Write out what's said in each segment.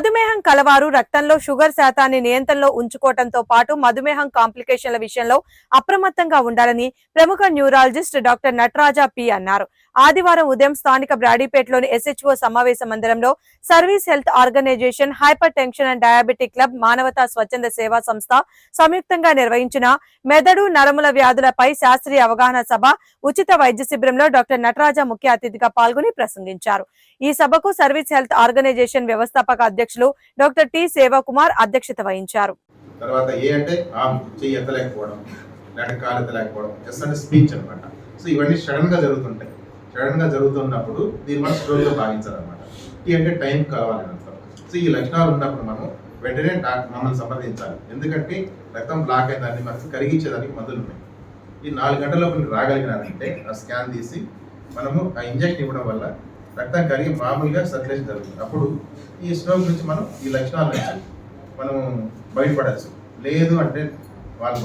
మధుమేహం కలవారు రక్తంలో షుగర్ శాతాన్ని నియంత్రణలో ఉంచుకోవడంతో పాటు మధుమేహం కాంప్లికేషన్ల విషయంలో అప్రమత్తంగా ఉండాలని ప్రముఖ న్యూరాలజిస్ట్ డాక్టర్ నటరాజా పి అన్నారు. ఆదివారం ఉదయం స్థానిక బ్రాడీపేటలోని ఎస్హెచ్ఓ సమావేశ మందిరంలో service health organisation hypertension and diabetic club మానవతా స్వచ్ఛంద సేవా సంస్థ సంయుక్తంగా నిర్వహించిన మెదడు నరముల వ్యాధులపై శాస్త్రీయ అవగాహన సభ ఉచిత వైద్య శిబిరంలో డాక్టర్ నటరాజా ముఖ్య అతిథిగా పాల్గొని ప్రసంగించారు. ఈ సభకు సర్వీస్ హెల్త్ ఆర్గనైజేషన్ వ్యవస్థాపక అధ్యక్షులు డాక్టర్ టి సేవాకుమార్ అధ్యక్షత వహించారు. తర్వాత ఏ అంటే ఆమ్ చెయ్యి ఎత్తలేకపోవడం లేకపోతే కాలు ఎత్తలేకపోవడం జస్ట్ అంటే స్పీచ్ అనమాట సో ఇవన్నీ సడన్గా జరుగుతుంటాయి. సడన్గా జరుగుతున్నప్పుడు దీని మనం స్లోగా భావించాలన్నమాట టీ అంటే టైం కావాలని అర్థం. సో ఈ లక్షణాలు ఉన్నప్పుడు మనం వెంటనే డాక్టర్ మమ్మల్ని సంప్రదించాలి. ఎందుకంటే రక్తం బ్లాక్ అయిందాన్ని మనకి కరిగించేదానికి మందులు ఉన్నాయి. ఈ నాలుగు గంటల్లో కొన్ని రాగలిగినారంటే ఆ స్కాన్ తీసి మనము ఆ ఇంజెక్షన్ ఇవ్వడం వల్ల రక్తం కరిగి మామూలుగా సర్క్యులేషన్ జరుగుతుంది. అప్పుడు ఈ స్ట్రోక్ నుంచి మనం ఈ లక్షణాల నుంచి మనము బయటపడచ్చు లేదు అంటే వాళ్ళు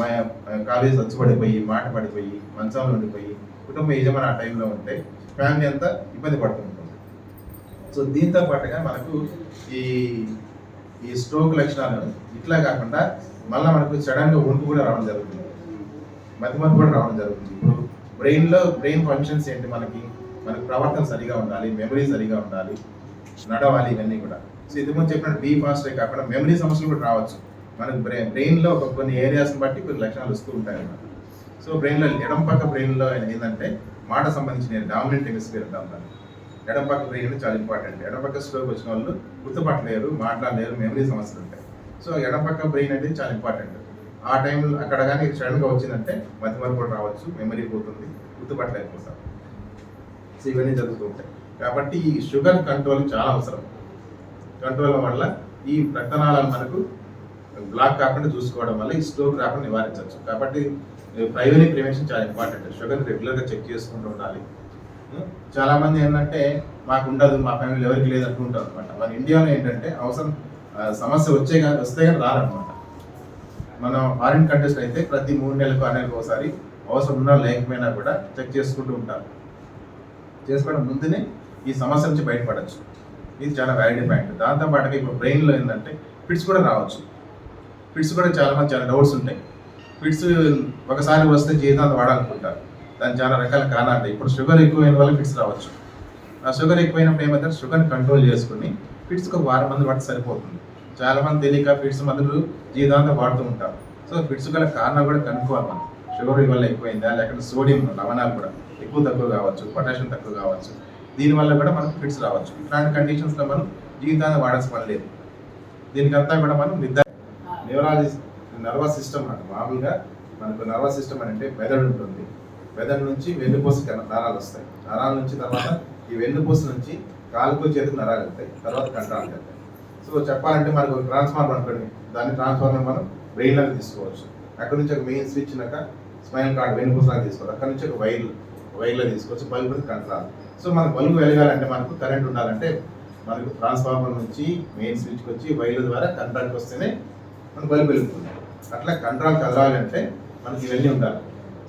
కాలేజ్ వచ్చి పడిపోయి మాట పడిపోయి మంచంలో ఉండిపోయి కుటుంబ యజమాని ఆ టైంలో ఉంటే ఫ్యామిలీ అంతా ఇబ్బంది పడుతుంటుంది. సో దీంతో పాటుగా మనకు ఈ ఈ స్ట్రోక్ లక్షణాలు ఇట్లా కాకుండా మళ్ళీ మనకు సడన్గా వణుకు కూడా రావడం జరుగుతుంది. మతిమరుపు కూడా రావడం జరుగుతుంది. ఇప్పుడు బ్రెయిన్లో బ్రెయిన్ ఫంక్షన్స్ ఏంటి మనకి? మనకు ప్రవర్తన సరిగా ఉండాలి మెమరీ సరిగా ఉండాలి నడవాలి ఇవన్నీ కూడా. సో ఇది ముందు చెప్పిన బీ ఫాస్టే కాకుండా మెమరీ సమస్యలు కూడా రావచ్చు. మనకు బ్రెయిన్ బ్రెయిన్లో ఒక కొన్ని ఏరియాస్ని బట్టి కొన్ని లక్షణాలు వస్తూ ఉంటాయి అన్నమాట. సో బ్రెయిన్లో ఎడం పక్క బ్రెయిన్లో ఏంటంటే మాట సంబంధించిన డామినెంట్ హెమిస్ఫియర్ అంటాం దాన్ని ఎడం పక్క బ్రెయిన్ చాలా ఇంపార్టెంట్. ఎడం పక్క స్ట్రోక్ వచ్చిన వాళ్ళు గుర్తుపట్టలేరు మాట్లాడలేరు మెమరీ సమస్యలు ఉంటాయి. సో ఎడం పక్క బ్రెయిన్ అనేది చాలా ఇంపార్టెంట్. ఆ టైంలో అక్కడ కానీ సడన్గా వచ్చిందంటే మధ్య కూడా రావచ్చు మెమరీ పోతుంది గుర్తుపట్టలేకపోతారు. సో ఇవన్నీ జరుగుతూ ఉంటాయి. కాబట్టి ఈ షుగర్ కంట్రోల్ చాలా అవసరం. కంట్రోల్ వల్ల ఈ రక్తనాళాలు మనకు బ్లాక్ కాకుండా చూసుకోవడం వల్ల ఈ స్ట్రోక్ రాకుండా నివారించవచ్చు. కాబట్టి ప్రైవరీ ప్రివెన్షన్ చాలా ఇంపార్టెంట్ షుగర్ రెగ్యులర్గా చెక్ చేసుకుంటూ ఉండాలి. చాలామంది ఏంటంటే మాకు ఉండదు మా ఫ్యామిలీ ఎవరికి లేదు అనుకుంటారు అనమాట మన ఇండియాలో ఏంటంటే అవసరం సమస్య వచ్చే కానీ వస్తే కానీ రారనమాట మనం ఫారిన్ కంట్రీస్ అయితే ప్రతి మూడు నెలలకు ఆ నెలకు ఒకసారి అవసరం ఉన్నా లేకపోయినా కూడా చెక్ చేసుకుంటూ ఉంటారు చేసుకోవడం ముందునే ఈ సమస్య నుంచి బయటపడచ్చు. ఇది చాలా వ్యాలిడ్ పాయింట్ దాంతో పాటుగా ఇప్పుడు బ్రెయిన్లో ఏంటంటే ఫిట్స్ కూడా రావచ్చు. ఫిట్స్ కూడా చాలా మంది చాలా డౌట్స్ ఉంటాయి ఫిట్స్ ఒకసారి వస్తే జీవితాంతం వాడాలనుకుంటారు. దాని చాలా రకాల కారణాలు ఉంటాయి. ఇప్పుడు షుగర్ ఎక్కువైన వల్ల ఫిట్స్ రావచ్చు. ఆ షుగర్ ఎక్కువైనప్పుడు ఏమైతే షుగర్ని కంట్రోల్ చేసుకుని ఫిట్స్కి ఒక వారం మంది వాడితే సరిపోతుంది. చాలా మంది తెలియక ఫిట్స్ మందులు జీవితాంతం వాడుతూ ఉంటారు. సో ఫిట్స్ గల కారణం కూడా కనుక్కోవాలి మనం. షుగర్ వల్ల ఎక్కువైందా? లేకపోతే సోడియం లవణాలు కూడా ఎక్కువ తక్కువ కావచ్చు పొటాషియం తక్కువ కావచ్చు. దీనివల్ల కూడా మనకు ఫిట్స్ రావచ్చు. ఇట్లాంటి కండిషన్స్లో మనం జీవితాన్ని వాడాల్సిన పని లేదు. దీనికంతా కూడా మనం నిర్ధారణ న్యూరాలజీ నర్వస్ సిస్టమ్ అంటే. మామూలుగా మనకు నర్వస్ సిస్టమ్ అని అంటే మెదడు ఉంటుంది. మెదడు నుంచి వెన్నుపూస నరాలు వస్తాయి. నరాల నుంచి తర్వాత ఈ వెన్నుపూస నుంచి కాలుకు చేతికి నరాలు వెళ్తాయి. తర్వాత కంట్రాలు వెళ్తాయి. సో చెప్పాలంటే మనకు ట్రాన్స్ఫార్మర్ అనుకోండి. దాన్ని ట్రాన్స్ఫార్మర్ మనం బ్రెయిన్లోకి తీసుకోవచ్చు. అక్కడ నుంచి ఒక మెయిన్ స్విచ్ నాక స్మైల్ కార్డ్ వెన్నుపూసలాగా తీసుకోవచ్చు అక్కడ నుంచి ఒక వైర్ వైర్లో తీసుకోవచ్చు. బల్బు కంట్రాలు సో మనకు బల్బు వెలగాలంటే మనకు కరెంట్ ఉండాలంటే మనకు ట్రాన్స్ఫార్మర్ నుంచి మెయిన్ స్విచ్కి వచ్చి వైర్ల ద్వారా కంట్రాల్కి వస్తేనే మనకు బలి వెలుగుతుంది అట్లా కంట్రోల్ కదలాలంటే మనకి ఇవన్నీ ఉండాలి.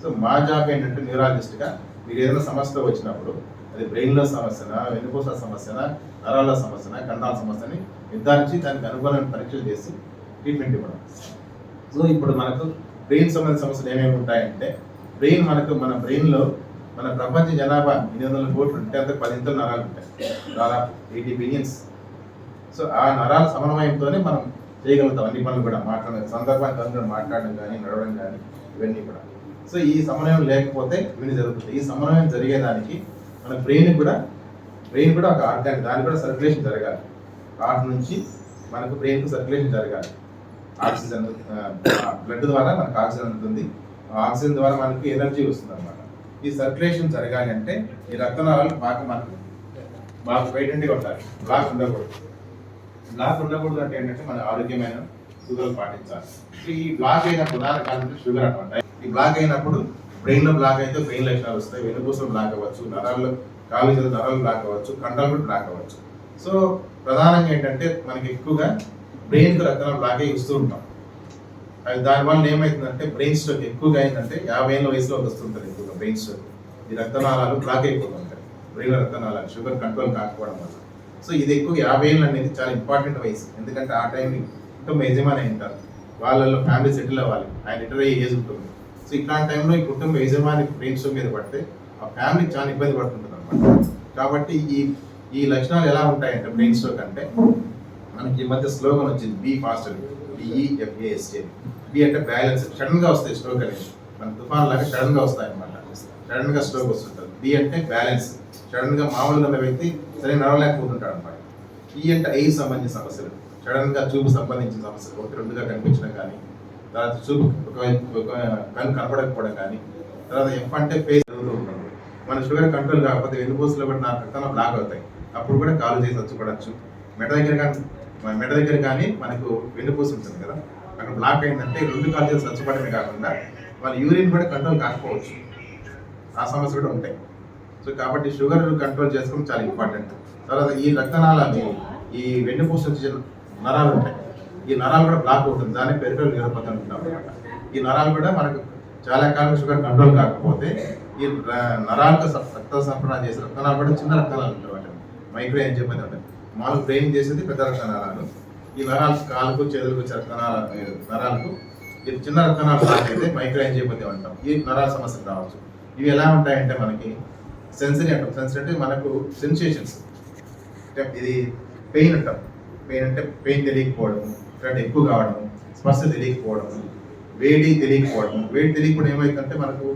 సో మా జాబ్ ఏంటంటే న్యూరాలజిస్ట్గా మీరు ఏదైనా సమస్యతో వచ్చినప్పుడు అది బ్రెయిన్లో సమస్యనా వెన్నుపూస సమస్యనా నరాల సమస్యనా కండాల సమస్యని నిర్ధారించి దానికి అనుగుణమైన పరీక్షలు చేసి ట్రీట్మెంట్ ఇవ్వడం. సో ఇప్పుడు మనకు బ్రెయిన్ సంబంధించిన సమస్యలు ఏమేమి ఉంటాయంటే బ్రెయిన్ మనకు మన బ్రెయిన్లో మన ప్రపంచ జనాభా ఎనిమిది వందల కోట్లు ఉంటే అంత పదింతలు నరాలు ఉంటాయి. దాదాపు ఎయిటీ బిలియన్స్. సో ఆ నరాల సమన్వయంతోనే మనం చేయగలుగుతాం. అన్ని పనులు కూడా మాట్లాడడం సందర్భానికి అందరూ మాట్లాడడం కానీ నడవడం కానీ ఇవన్నీ కూడా. సో ఈ సమన్వయం లేకపోతే ఇవన్నీ జరుగుతుంది ఈ సమన్వయం జరిగేదానికి మన బ్రెయిన్ కూడా బ్రెయిన్ కూడా ఒక ఆర్గాన్ దానికి కూడా సర్క్యులేషన్ జరగాలి. హార్ట్ నుంచి మనకు బ్రెయిన్కు సర్క్యులేషన్ జరగాలి. ఆక్సిజన్ బ్లడ్ ద్వారా మనకు ఆక్సిజన్ అందుతుంది. ఆ ఆక్సిజన్ ద్వారా మనకి ఎనర్జీ వస్తుంది అనమాట ఈ సర్క్యులేషన్ జరగాలి అంటే ఈ రక్తనాళాలు బాగా మనకు బాగా వైటెంట్గా ఉండాలి బ్లాక్ ఉండకూడదు. బ్లాక్ ఉండకూడదు అంటే ఏంటంటే మన ఆరోగ్యమైన షుగర్ పాటించాలి. ఈ బ్లాక్ అయినప్పుడు ప్రధాన కారణం షుగర్ అనమాట ఈ బ్లాక్ అయినప్పుడు బ్రెయిన్లో బ్లాక్ అయితే బ్రెయిన్ లక్షణాలు వస్తాయి. వెన్నుపూసలు బ్లాక్ అవ్వచ్చు నరాల్లో కాలు నరాలు బ్లాక్ అవ్వచ్చు కండలు కూడా బ్లాక్ అవ్వచ్చు. సో ప్రధానంగా ఏంటంటే మనకి ఎక్కువగా బ్రెయిన్కు బ్లాక్ అయ్యి వస్తూ ఉంటాం. అది దానివల్ల ఏమవుతుందంటే బ్రెయిన్ స్ట్రోక్ ఎక్కువగా అయిందంటే యాభై ఏళ్ళ వయసులో వస్తుంటుంది ఎక్కువగా బ్రెయిన్ స్ట్రోక్ ఈ రక్తనాళాలు బ్లాక్ అయిపోతుంటాయి. బ్రెయిన్ రక్తనాళాలు షుగర్ కంట్రోల్ కాకపోవడం వల్ల. సో ఇది ఎక్కువ యాభై ఏళ్ళు అనేది చాలా ఇంపార్టెంట్ వయసు. ఎందుకంటే ఆ టైం కుటుంబ యజమాని ఉంటారు. వాళ్ళలో ఫ్యామిలీ సెటిల్ అవ్వాలి. ఆయన రిటైర్ అయ్యే ఏజ్ ఉంటుంది. సో ఇట్లాంటి టైంలో ఈ కుటుంబ యజమాని ఫ్రెండ్స్ మీద పడితే ఆ ఫ్యామిలీ చాలా ఇబ్బంది పడుతుంటుంది అనమాట కాబట్టి ఈ ఈ లక్షణాలు ఎలా ఉంటాయంటే బ్రెయిన్ స్ట్రోక్ అంటే మనకి ఈ మధ్య స్లోగన్ వచ్చింది be faster B E F A S A B అంటే బ్యాలెన్స్ సడన్గా వస్తాయి స్ట్రోక్ అనేది. మన తుఫాన్ లాగా సడన్గా వస్తాయి అనమాట సడన్గా స్ట్రోక్ వస్తుంటుంది. బి అంటే బ్యాలెన్స్ సడన్గా మామూలుగా ఉన్న వ్యక్తి సరే నడవలేకపోతుంటాడు అనమాట ఈ అంటే ఐ సంబంధించిన సమస్యలు. సడన్గా చూపు సంబంధించిన సమస్యలు. ఒకటి రెండుగా కనిపించడం కానీ తర్వాత చూపు ఒక కన్ను కనపడకపోవడం కానీ తర్వాత ఎఫ్ అంటే ఫేస్ మన షుగర్ కంట్రోల్ కాకపోతే వెన్నుపూసలో కూడా నా రక్తంలో బ్లాక్ అవుతాయి. అప్పుడు కూడా కాలు చేసి వచ్చుకోవచ్చు మెడ దగ్గర కానీ మన మెడ దగ్గర కానీ మనకు వెన్నుపూస ఉంటుంది కదా. అక్కడ బ్లాక్ అయిందంటే రెండు కాలు చేసి చచ్చిపడమే కాకుండా వాళ్ళ యూరిన్ కూడా కంట్రోల్ కాకపోవచ్చు. ఆ సమస్య కూడా ఉంటాయి. సో కాబట్టి షుగర్ కంట్రోల్ చేసుకోవడం చాలా ఇంపార్టెంట్. తర్వాత ఈ రక్తనాళాలు ఈ వెన్నుపూస వచ్చే నరాలు ఉంటాయి. ఈ నరాలు కూడా బ్లాక్ అవుతుంది. దాన్ని పెరిఫెరల్ న్యూరోపతి అంటున్నాం అనమాట ఈ నరాలు కూడా మనకు చాలా కాలం షుగర్ కంట్రోల్ కాకపోతే ఈ నరాలకు రక్త సరఫరా చేసే రక్తనాలు కూడా చిన్న రక్తనాలు ఉంటాయి మైక్రో అని చెప్పని ఉంటాయి మామూలు బ్రెయిన్ చేసేది పెద్ద రక్తనాళాలు. ఈ నరాలు కాలుకు చేతులకు వచ్చే రక్తనాళ నరాలకు ఇది చిన్న రక్తనాలు బ్లాక్ అయితే మైక్రో ఏం చెప్పని అంటాం. ఈ నరాల సమస్యలు రావచ్చు. ఇవి ఎలా ఉంటాయంటే మనకి సెన్సరీ అంటాం. సెన్సరీ అంటే మనకు సెన్సేషన్స్ ఇది పెయిన్ అంటాం. పెయిన్ అంటే పెయిన్ తెలియకపోవడం ఫ్రెండ్ ఎక్కువ కావడం స్పర్శ తెలియకపోవడం వేడి తెలియకపోవడం. వేడి తెలియకపోవడం ఏమవుతుందంటే మనకు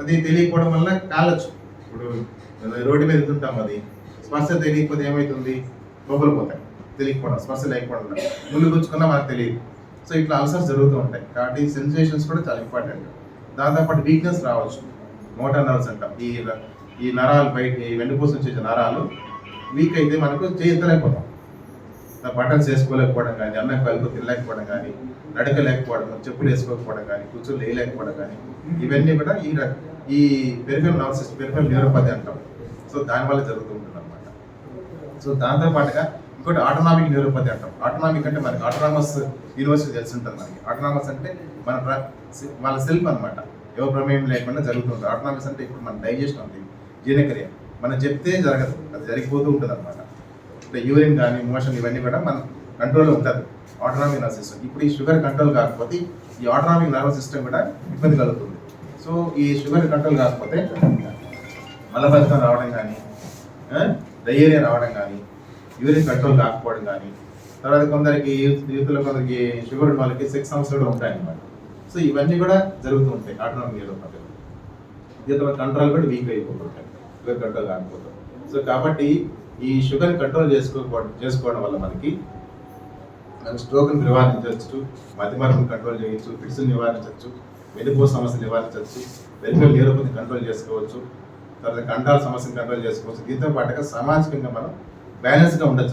అది తెలియకపోవడం వల్ల కాలచ్చు. ఇప్పుడు రోడ్డు మీద వెళ్తుంటాం అది స్పర్శ తెలియకపోతే ఏమవుతుంది లోపల పోతాయి తెలియకపోవడం స్పర్శ లేకపోవడం ముందు ముళ్ళు గుచ్చుకున్నా మనకు తెలియదు. సో ఇట్లా అల్సర్స్ జరుగుతూ ఉంటాయి. కాబట్టి సెన్సేషన్స్ కూడా చాలా ఇంపార్టెంట్ దాంతోపాటు వీక్నెస్ రావచ్చు. మోటార్ నర్వ్స్ అంటాం. ఈ ఈ నరాలు బయట ఈ వెన్నుపూస నుంచి నరాలు వీక్ అయితే మనకు చేయలేకపోతాం బటన్స్ వేసుకోలేకపోవడం కానీ అన్నం కలుపు తినలేకపోవడం కానీ నడక లేకపోవడం చెప్పులు వేసుకోకపోవడం కానీ కూర్చొని వేయలేకపోవడం కానీ ఇవన్నీ కూడా ఈ ఈ పెరిఫెరల్ నర్వ్ సిస్టమ్ న్యూరోపతి అంటాం. సో దానివల్ల జరుగుతూ ఉంటుంది అనమాట సో దాంతో పాటుగా ఇంకోటి ఆటోనామిక్ న్యూరోపతి అంటాం. ఆటోనామిక్ అంటే మనకి ఆటోనామస్ యూనివర్సిటీ తెలిసి ఉంటుంది మనకి. ఆటోనామస్ అంటే మన ప్ర- వాళ్ళ సెల్ఫ్ అనమాట ఎవరు ప్రమేయం లేకుండా జరుగుతుంది ఆటోనామస్ అంటే ఇప్పుడు మన డైజెషన్ అంతే జీర్ణక్రియ. మనం చెప్తే జరగదు. అది జరిగిపోతూ ఉంటుంది అనమాట అంటే యూరిన్ కానీ మోషన్ ఇవన్నీ కూడా మన కంట్రోల్లో ఉంటుంది. ఆటోనామిక్ నర్వస్ సిస్టమ్ ఇప్పుడు ఈ షుగర్ కంట్రోల్ కాకపోతే ఈ ఆటోనామిక్ నర్వస్ సిస్టమ్ కూడా ఇబ్బంది కలుగుతుంది. సో ఈ షుగర్ కంట్రోల్ కాకపోతే మలబద్ధకం రావడం కానీ డయేరియా రావడం కానీ యూరిన్ కంట్రోల్ కాకపోవడం కానీ తర్వాత కొందరికి యూత్ యూత్లో కొందరికి షుగర్ ఉన్న వాళ్ళకి సెక్స్ సమస్యలు కూడా ఉంటాయి అన్నమాట సో ఇవన్నీ కూడా జరుగుతూ ఉంటాయి. ఆటోనామిక్ న్యూరోపతి దీంతో కంట్రోల్ కూడా వీక్ అయిపోతుంటాయి షుగర్ కంట్రోల్ కాకపోతాం. సో కాబట్టి ఈ షుగర్ కంట్రోల్ చేసుకోకపోవడం చేసుకోవడం వల్ల మనకి మనం స్ట్రోక్ని నివారించవచ్చు మధ్యమార్గం కంట్రోల్ చేయొచ్చు ఫిట్స్ నివారించవచ్చు వెలుపో సమస్య నివారించవచ్చు వెలుపల న్యూరోపతి కంట్రోల్ చేసుకోవచ్చు తర్వాత కంటాల సమస్యను కంట్రోల్ చేసుకోవచ్చు. దీంతో పాటుగా సామాజికంగా మనం బ్యాలెన్స్గా ఉండొచ్చు.